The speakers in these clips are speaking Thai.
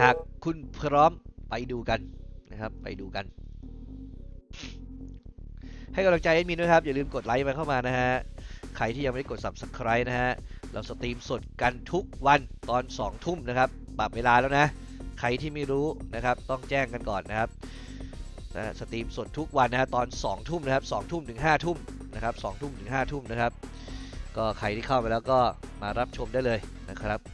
หากคุณพร้อมไปดูกันนะครับ ไปดูกัน ให้กำลังใจแอดมินด้วยครับ อย่าลืมกดไลค์มาเข้ามานะฮะ ใครที่ยังไม่ได้กด subscribe นะฮะ เราสตรีมสดกันทุกวันตอน 2 ทุ่มนะครับปรับเวลาแล้วนะ ใครที่ไม่รู้นะครับ ต้องแจ้งกันก่อนนะครับนะสตรีมสดทุกวันนะฮะตอน 2 ทุ่มนะครับ2ทุ่มถึง5ทุ่มนะครับ2ทุ่มถึง5ทุ่มนะครับ ก็ใครที่เข้ามาแล้วก็มารับชมได้เลยนะครับ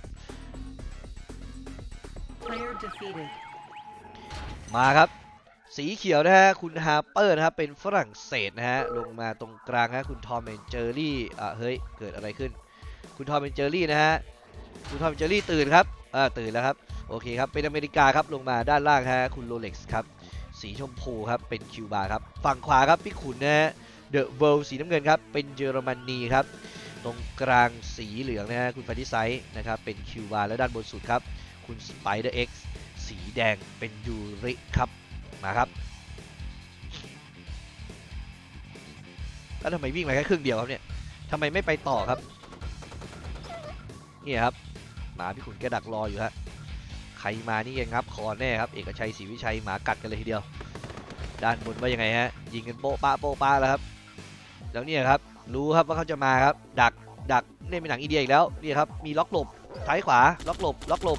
มาครับสีเขียวนะฮะคุณฮาร์เปอร์นะครับเป็นฝรั่งเศสนะฮะลงมาตรงกลางฮะคุณทอมแอนเจอรี่อะเฮ้ยเกิดอะไรขึ้น คุณทอมแอนเจอรี่นะฮะคุณทอมแอนเจอรี่ตื่นครับอ่าตื่นแล้วครับโอเคครับเป็นอเมริกาครับลงมาด้านล่างฮะคุณโรเล็กซ์ครับสีชมพูครับเป็นคิวบาครับฝั่งขวาครับพี่ขุนนะฮะเดอะเวิลด์สีน้ำเงินครับเป็นเยอรมนีครับตรงกลางสีเหลืองนะฮะคุณฟาดิไซส์นะครับเป็นคิวบาและด้านบนสุดครับคุณสไปเดอร์เอ็กซ์ สีแดงเป็นยูริครับมาครับแล้วทำไมวิ่งมาแค่ครึ่งเดียวครับเนี่ยทำไมไม่ไปต่อครับนี่ครับหมาพี่ขุนแกดักรออยู่ฮะใครมานี่ยังงับคอแน่ครับเอกชัยศรีวิชัยหมากัดกันเลยทีเดียว ด้านบนว่ายังไงฮะยิงกันโป๊ะป้าโป๊ะป้าแล้วครับ แล้วเนี่ยครับรู้ครับว่าเขาจะมาครับ ดักดักเล่นเป็นหนังอินเดียอีกแล้วนี่ครับมีล็อกหลบท้ายขวาล็อกหลบล็อกหลบ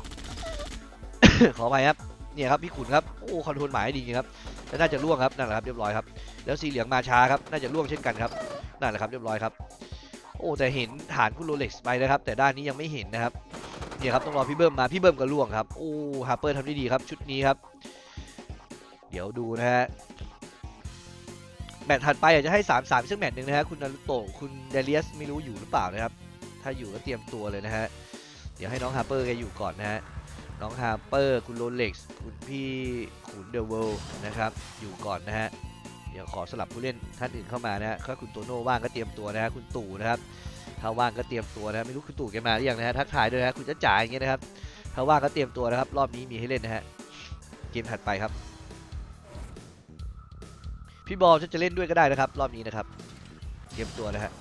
ขออภัยครับเนี่ยครับพี่ขุนครับโอ้คอนโทรลหมายดีจริงครับแล้วน่าจะล่วงครับนั่นแหละครับเรียบร้อยครับแล้วสีเหลืองมาช้าครับน่าจะล่วงเช่นกันครับนั่นแหละครับเรียบร้อยครับโอ้แต่เห็นฐานคุณโรเล็กซ์ไปนะครับ แต่ด้านนี้ยังไม่เห็นนะครับเนี่ยครับต้องรอพี่เบิ้มมาพี่เบิ้มก็ล่วงครับโอ้ฮาร์เปอร์ทำได้ดีครับชุดนี้ครับ เดี๋ยวดูนะฮะแมตช์ถัดไปอยากจะให้3 3ซึ่งแมตช์หนึ่งนะฮะคุณนารุโตะคุณเดเลียสไม่รู้อยู่หรือเปล่านะครับ ถ้าอยู่ก็เตรียมตัวเลยนะฮะเดี๋ยวให้น้องฮาร์เปอร์แกอยู่ก่อนนะฮะ น้องฮาร์เปอร์ คุณโรเล็กซ์คุณพี่ขุนเดอะเวิลด์นะครับ อยู่ก่อนนะฮะ เดี๋ยวขอสลับผู้เล่นท่านอื่นเข้ามานะฮะถ้าคุณโตโน่ว่างก็เตรียมตัวนะฮะ คุณตู่นะครับ ถ้าว่างก็เตรียมตัวนะฮะไม่รู้คุณตู่แกมาหรือยังนะฮะ ทักทายด้วยนะฮะคุณจะจ่ายอย่างเงี้ยนะครับ ถ้าว่างก็เตรียมตัวนะครับ รอบนี้มีให้เล่นนะฮะ เกมถัดไปครับ พี่บอลจะเล่นด้วยก็ได้นะครับ รอบนี้นะครับ เตรียมตัวนะฮะ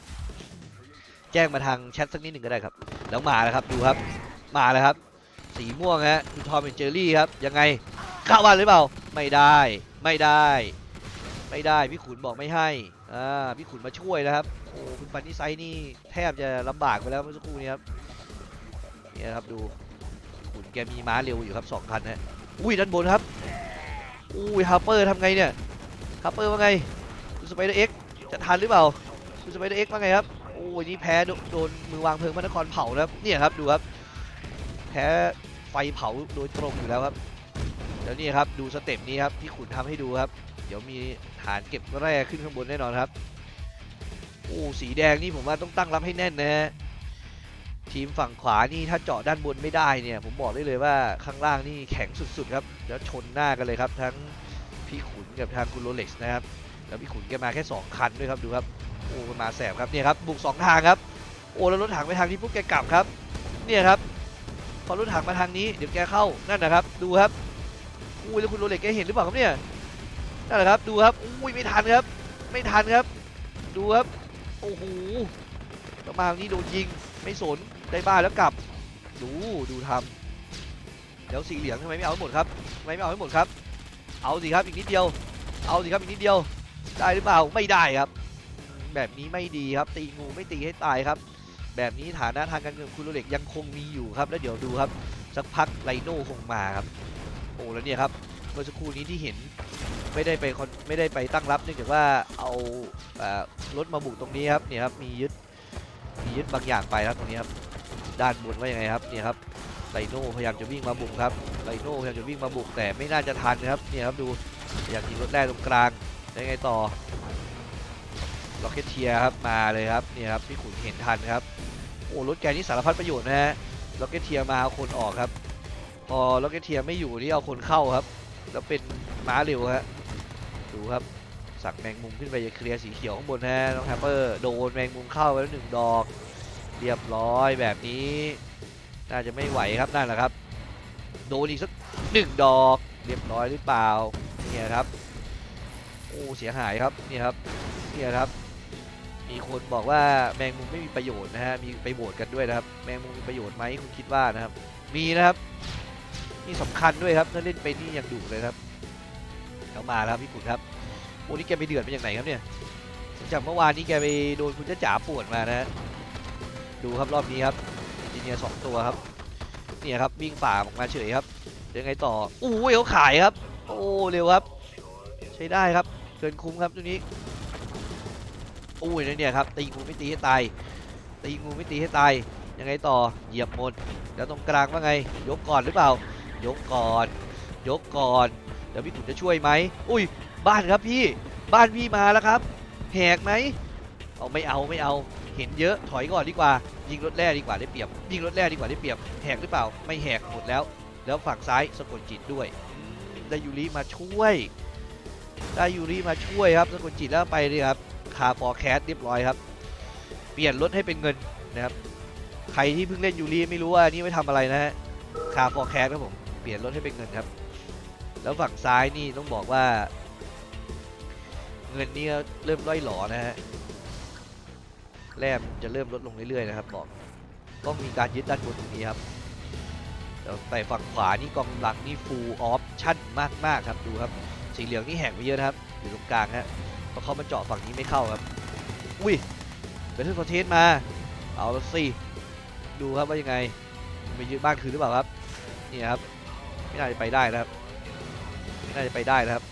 แจ้งมาทางแชทสักนิดหนึ่งก็ได้ครับ แล้วมาแล้วครับ ดูครับ มาแล้วครับ สีม่วงฮะคุณทอมเป็นเจอรี่ครับยังไงเข้าวันหรือเปล่าไม่ได้ไม่ได้ ไม่ได้พี่ขุนบอกไม่ให้อ่าพี่ขุนมาช่วยนะครับโอ้คุณปันนิไซนี่แทบจะลำบากไปแล้วเมื่อสักครู่นี้ครับนี่ครับดูขุนแกมีม้าเร็วอยู่ครับสองคันนะอุ้ยด้านบนครับอุ้ยฮาร์เปอร์ทำไงเนี่ยฮาร์เปอร์ว่าไงคุณสไปเดอร์เอ็กจะทันหรือเปล่าคุณสไปเดอร์เอ็กว่าไงครับโอ้ยนี่แพ้โดโดนมือวางเพลิงพระนครเผานะครับเนี่ยครับดูครับแพ้ ไฟเผาโดยตรงอยู่แล้วครับแล้วนี่ครับดูสเต็ปนี้ครับที่ขุนทำให้ดูครับ เดี๋ยวมีฐานเก็บแร่ขึ้นข้างบนแน่นอนครับโอ้สีแดงนี่ผมว่าต้องตั้งรับให้แน่นนะฮะทีมฝั่งขวานี่ถ้าเจาะด้านบนไม่ได้เนี่ย ผมบอกได้เลยว่าข้างล่างนี่แข็งสุดๆครับแล้วชนหน้ากันเลยครับ ทั้งพี่ขุนกับทางคุณโรเล็กซ์นะครับแล้วพี่ขุนแกมาแค่ 2 คันด้วยครับดูครับโอ้มาแสบครับเนี่ยครับบุกสองทางครับโอ้แล้วรถถังไปทางที่พวกแกกลับครับเนี่ยครับ พอรถถังมาทางนี้เดี๋ยวแกเข้านั่นนะครับ ดูครับอุ้ยแล้วคุณโรเล็กแกเห็นหรือเปล่าครับเนี่ยนั่นแหละครับดูครับอุ้ยไม่ทันครับ ไม่ทันครับ ดูครับโอ้โหแล้วมาทางนี้โดนยิงไม่สนได้บ้าแล้วกลับ ดูดูทำเดี๋ยวสีเหลืองทำไมไม่เอาให้หมดครับทำไมไม่เอาให้หมดครับ เอาสิครับอีกนิดเดียว เอาสิครับอีกนิดเดียว ได้หรือเปล่าไม่ได้ครับ แบบนี้ไม่ดีครับ ตีงูไม่ตีให้ตายครับ แบบนี้ฐานะทางการเงินคุณโรเล็กยังคงมีอยู่ครับ แล้วเดี๋ยวดูครับ สักพักไลโน่คงมาครับ โอ้แล้วเนี่ยครับเมื่อสักครู่นี้ที่เห็นไม่ได้ไปไม่ได้ไปตั้งรับเนื่องจากว่าเอาเอ่อรถมาบุกตรงนี้ครับเนี่ยครับมียึดมียึดบางอย่างไปครับตรงนี้ครับด้านบนว่ายังไงครับเนี่ยครับไลโน่พยายามจะวิ่งมาบุกครับไลโน่พยายามจะวิ่งมาบุกแต่ไม่น่าจะทันครับเนี่ยครับดูพยายามยิงรถแรกตรงกลางได้ไงต่อล็อกเก็ตเทียครับมาเลยครับเนี่ยครับพี่ขุนเห็นทันครับ โอ้รถแกนี่สารพัดประโยชน์นะฮะล็อกเก็ตเทียมาเอาคนออกครับ พอล็อกเก็ตเทียไม่อยู่นี่เอาคนเข้าครับ แล้วเป็นม้าเร็วฮะดูครับสักแมงมุมขึ้นไปจะเคลียร์สีเขียวข้างบนฮะน้องแฮปเปอร์โดนแมงมุมเข้าไปแล้วหนึ่งดอก เรียบร้อยแบบนี้ น่าจะไม่ไหวครับนั่นแหละครับ โดนอีกสักหนึ่งดอก เรียบร้อยหรือเปล่าเนี่ยครับโอ้เสียหายครับเนี่ยครับเนี่ยครับ มีคนบอกว่าแมงมุมไม่มีประโยชน์นะฮะ มีไปโหวตกันด้วยนะครับ แมงมุมมีประโยชน์ไหมคุณคิดว่านะครับ มีนะครับมนี่สำคัญด้วยครับถ้าเล่นไปนี่ยังดุเลยครับเขามาแล้วพี่ขุนครับโอ้นี่แกไปเดือดเป็นอย่างไหนครับเนี่ยจากเมื่อวานนี้แกไปโดนคุณจ้าจ๋าปวนมานะฮะดูครับรอบนี้ครับจีเนียสองตัวครับเนี่ยครับวิ่งฝ่าออกมาเฉยครับยังไงต่ออู้เขาขายครับ โอ้เร็วครับ ใช้ได้ครับเกินคุ้มครับตัวนี้ โอ้ยเนี่ยครับตีงูไม่ตีให้ตายตีงูไม่ตีให้ตายยังไงต่อเหยียบหมดแล้วตรงกลางว่าไง ยกก่อนหรือเปล่า ยกก่อน ยกก่อนเดี๋ยวพี่ตุ๋นจะช่วยไหมอุ้ยบ้านครับพี่บ้านพี่มาแล้วครับแหกไหมเอาไม่เอาไม่เอาเห็นเยอะถอยก่อนดีกว่า ยิงรถแร่ดีกว่าได้เปรียบ ยิงรถแร่ดีกว่าได้เปรียบแหกหรือเปล่า ไม่แหกหมดแล้ว แล้วฝั่งซ้ายสะกดจิตด้วยได้ยูริมาช่วยได้ยูริมาช่วยครับสะกดจิตแล้วไปเลยครับ คาฟอร์แคสเรียบร้อยครับ เปลี่ยนรถให้เป็นเงินนะครับ ใครที่เพิ่งเล่นยูริไม่รู้ว่านี่ไม่ทำอะไรนะฮะ คาฟอร์แคสครับผม เปลี่ยนรถให้เป็นเงินครับ แล้วฝั่งซ้ายนี่ต้องบอกว่า เงินนี่เริ่มร่อยหลอนะฮะ แรมจะเริ่มลดลงเรื่อยๆนะครับบอก ต้องมีการยึดด้านบนตรงนี้ครับแต่ฝั่งขวานี่กองหลังนี่ full option มากๆครับดูครับ สีเหลืองนี่แหกไปเยอะครับอยู่ตรงกลางฮะ ราะเขามาเจาะฝั่งนี้ไม่เข้าครับ อุ้ยเป็นที่ประเทศมา เอาละสิ ดูครับว่ายังไงไปยึดบ้านคืนหรือเปล่าครับ นี่ครับ ไม่น่าจะไปได้นะครับ ไม่น่าจะไปได้นะครับ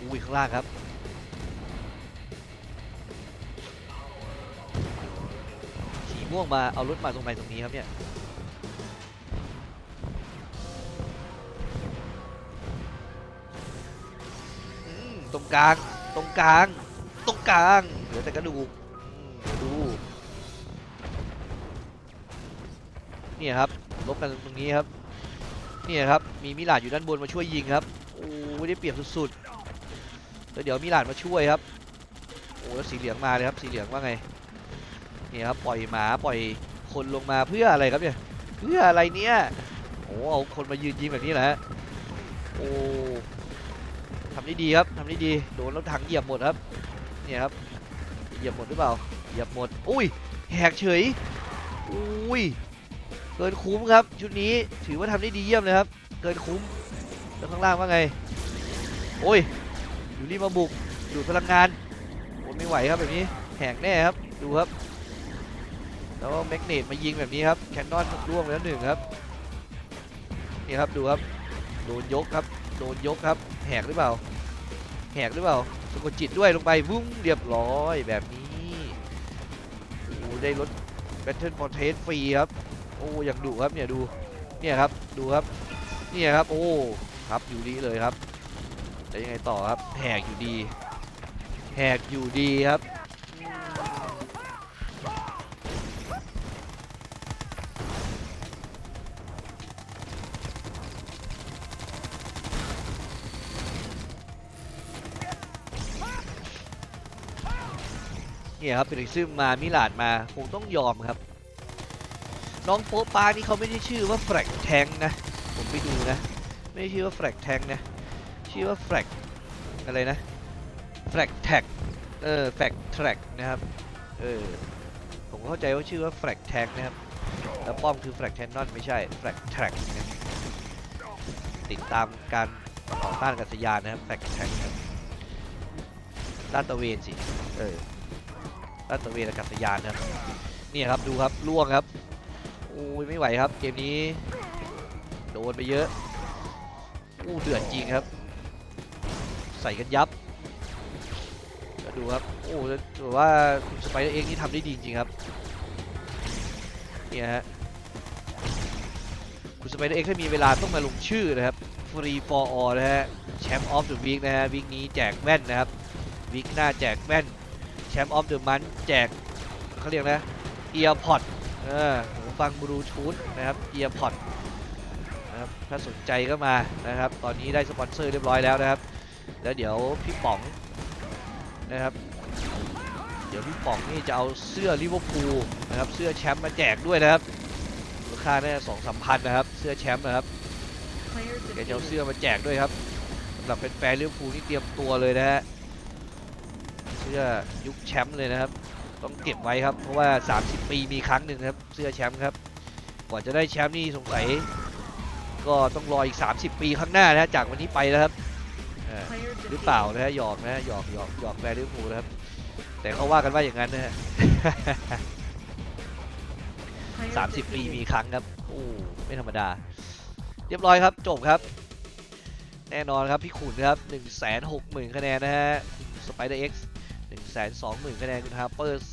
อุ้ยข้างล่างครับ ม่วงมาเอารถมาตรงไหนตรงนี้ครับเนี่ยตรงกลาง ตรงกลาง ตรงกลางเหลือแต่กระดูกดูเนี่ยครับลบกันตรงนี้ครับเนี่ยครับมีมิลาดอยู่ด้านบนมาช่วยยิงครับโอ้ยได้เปรียบสุดๆแล้วเดี๋ยวมิลาดมาช่วยครับโอ้แล้วสีเหลืองมาเลยครับสีเหลืองว่าไง นี่ครับปล่อยหมาปล่อยคนลงมาเพื่ออะไรครับเนี่ยเพื่ออะไรเนี่ยโอ้เอาคนมายืนยิงแบบนี้แหละโอ้ทำได้ดีครับทำได้ดีโดนรถถังเหยียบหมดครับเนี่ยครับเหยียบหมดหรือเปล่าเหยียบหมดอุ้ยแหกเฉยอุ้ยเกินคุ้มครับชุดนี้ถือว่าทำได้ดีเยี่ยมเลยครับ เกินคุ้มแล้วข้างล่างว่าไงโอ้ยอยู่นี่มาบุกดูดพลังงานโอ้ไม่ไหวครับแบบนี้แหกแน่ครับดูครับ แล้วแมกเนตมายิงแบบนี้ครับแคนนอนร่วงไปแล้วหนึ่งครับนี่ครับดูครับโดนยกครับโดนยกครับแหกหรือเปล่า แหกหรือเปล่าสะกดจิตด้วยลงไปวุ้งเรียบร้อยแบบนี้โอ้ได้รถ Battle for t a s t ฟรีครับโอ้อย่างดุครับเนี่ยดูเนี่ยครับดูครับเนี่ยครับโอ้ครับอยู่ดีเลยครับแล้วยังไงต่อครับแหกอยู่ดีแหกอยู่ดีครับ เนี่ยครับเป็นซึมมามิลาดมาคงต้องยอมครับ น้องโป๊ปานี่เขาไม่ได้ชื่อว่าแฟลกแทงนะ ผมไปดูนะ ไม่ได้ชื่อว่าแฟลกแทงนะ ชื่อว่าแฟลกอะไรนะแฟลกแท็กเออแฟลกแท็กนะครับเออผมเข้าใจว่าชื่อว่าแฟลกแทงนะครับแล้วป้อมคือแฟลกแทนนอนไม่ใช่แฟลกแท็กนะติดตามการต่อต้านกัษยานนะครับแฟลกแท็กครับลาดตะเวนสิเออ ลาดตระเวนอากาศยานนะครับเนี่ยครับดูครับล่วงครับโอ้ยไม่ไหวครับ เกมนี้ โดนไปเยอะอู้เดือดจริงครับ ใส่กันยับก็ดูครับโอ้ถือว่าคุณสไปเดอร์เองนี่ทำได้ดีจริงครับเนี่ยฮะคุณสไปเดอร์เองถ้ามีเวลาต้องมาลงชื่อนะครับ Free for all นะฮะแชมป์ออฟเดอะวีคนะฮะวีคนี้แจกแว่นนะครับวีคหน้าแจกแว่น มป์ออฟเดอะมันแจกเขาเรียกนะเอียร์พอดเออหูฟังบลูทูธนะครับเอียร์พอดนะครับถ้าสนใจก็มานะครับ ตอนนี้ได้สปอนเซอร์เรียบร้อยแล้วนะครับ แล้วเดี๋ยวพี่ป๋องนะครับ เดี๋ยวพี่ป๋องนี่จะเอาเสื้อลิเวอร์พูลนะครับเสื้อแชมป์มาแจกด้วยนะครับมูลค่าแน่สองสามพันนะครับ เสื้อแชมป์นะครับ Player แกจะเอา defeated. เสื้อมาแจกด้วยครับสำหรับแฟนๆลิเวอร์พูลนี่เตรียมตัวเลยนะฮะ เสื้อยุคแชมป์เลยนะครับ ต้องเก็บไว้ครับ เพราะว่า 30 ปีมีครั้งหนึ่งครับ เสื้อแชมป์ครับ กว่าจะได้แชมป์นี่สงสัยก็ต้องรออีก 30 ปีข้างหน้านะจากวันนี้ไปแล้วครับหรือเปล่านะฮะหยอกนะฮะหยอกหยอกหยอกแฟนลิเวอร์พูลนะครับ แต่เขาว่ากันว่าอย่างนั้นนะฮะ Player 30ปีมีครั้งครับโอ้ไม่ธรรมดา เรียบร้อยครับจบครับ แน่นอนครับพี่ขุนครับ1 6 0 0 0 0คะแนนนะฮะสไปเดอร์เอ็กซ์ 1 2 0 0 0 0 คะแนน คุณฮาร์เปอร์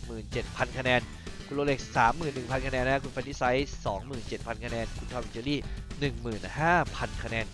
47,000 คะแนน คุณโรเล็กซ์31,000 คะแนนนะ คุณฟันดิไซส์27,000 คะแนน คุณทอมเจอรี่ 15,000 คะแนน